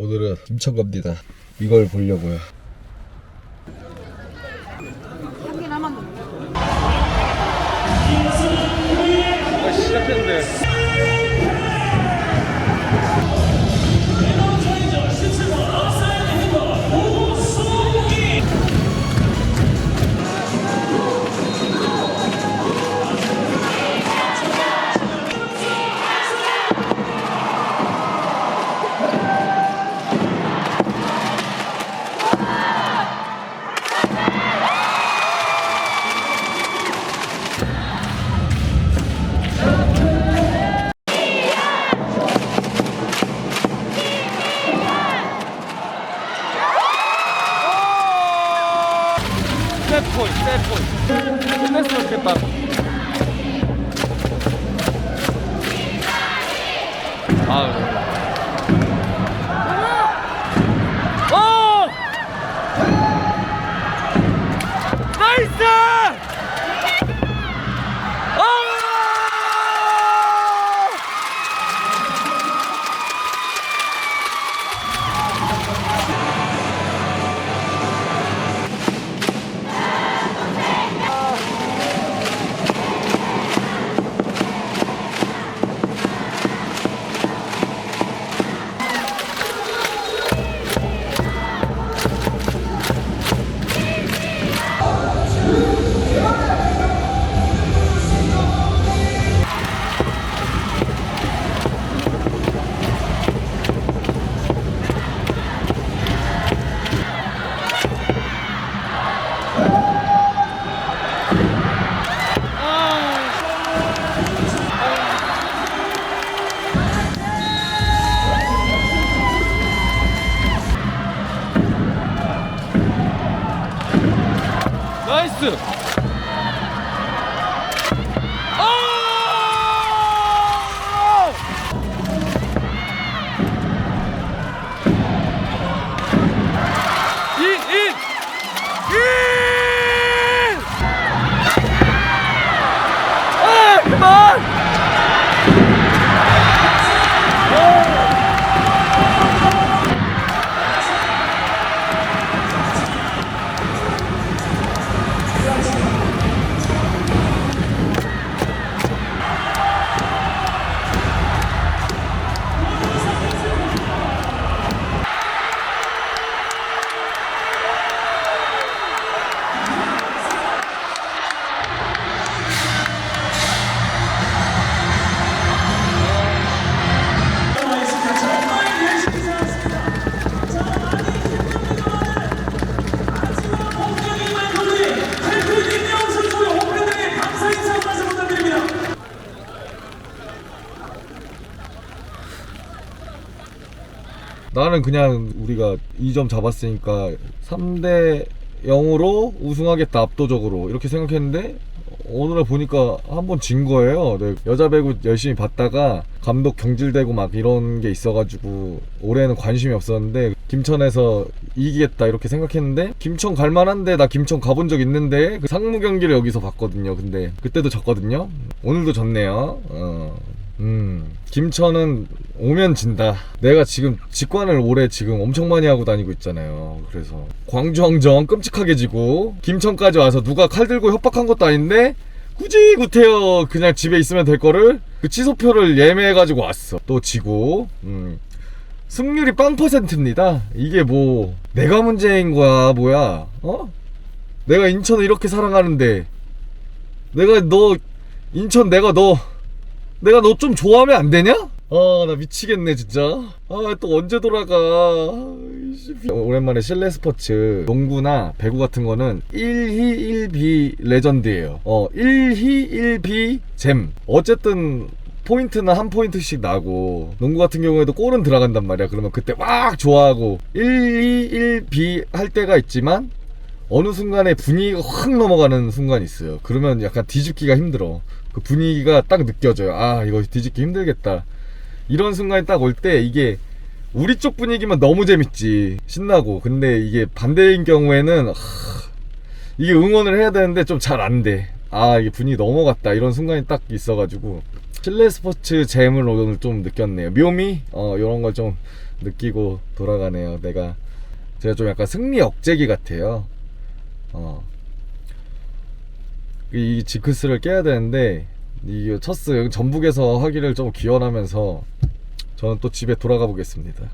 오늘은 김천 갑니다. 이걸 보려고요. 세포이, 세포이. 끝냈어, 이렇게 딱. 아, 어! 나이스! 나는 그냥 우리가 2점 잡았으니까 3대 0으로 우승하겠다 압도적으로 이렇게 생각했는데 오늘 보니까 한 번 진 거예요. 네, 여자 배구 열심히 봤다가 감독 경질되고 막 이런 게 있어가지고 올해는 관심이 없었는데 김천에서 이기겠다 이렇게 생각했는데 김천 갈만한데 나 김천 가본 적 있는데 그 상무 경기를 여기서 봤거든요. 근데 그때도 졌거든요. 오늘도 졌네요. 어. 음, 김천은 오면 진다. 내가 지금 직관을 올해 지금 엄청 많이 하고 다니고 있잖아요. 그래서 광주항정 끔찍하게 지고 김천까지 와서 누가 칼 들고 협박한 것도 아닌데 굳이 구태여 그냥 집에 있으면 될 거를 그 취소표를 예매해가지고 왔어. 또 지고. 음. 승률이 빵 퍼센트입니다. 이게 뭐 내가 문제인 거야 뭐야? 어? 내가 인천을 이렇게 사랑하는데 내가 너 인천 내가 너 내가 너 좀 좋아하면 안 되냐? 아, 나 미치겠네, 진짜. 아, 또 언제 돌아가. 아이씨. 오랜만에 실내 스포츠, 농구나 배구 같은 거는 1희 1비 레전드예요. 어, 1희 1비 잼. 어쨌든 포인트는 한 포인트씩 나고 농구 같은 경우에도 골은 들어간단 말이야. 그러면 그때 막 좋아하고 1, 2, 1비 할 때가 있지만 어느 순간에 분위기가 확 넘어가는 순간이 있어요. 그러면 약간 뒤집기가 힘들어. 그 분위기가 딱 느껴져요. 아, 이거 뒤집기 힘들겠다. 이런 순간이 딱 올 때 이게 우리 쪽 분위기면 너무 재밌지. 신나고. 근데 이게 반대인 경우에는 하, 이게 응원을 해야 되는데 좀 잘 안 돼. 아, 이게 분위기 넘어갔다. 이런 순간이 딱 있어가지고 실내 스포츠 잼을 오늘 좀 느꼈네요. 묘미? 어, 이런 걸 좀 느끼고 돌아가네요. 내가 제가 좀 약간 승리 억제기 같아요. 어. 이 지크스를 깨야 되는데 이 첫스 전북에서 하기를 좀 기원하면서 저는 또 집에 돌아가 보겠습니다.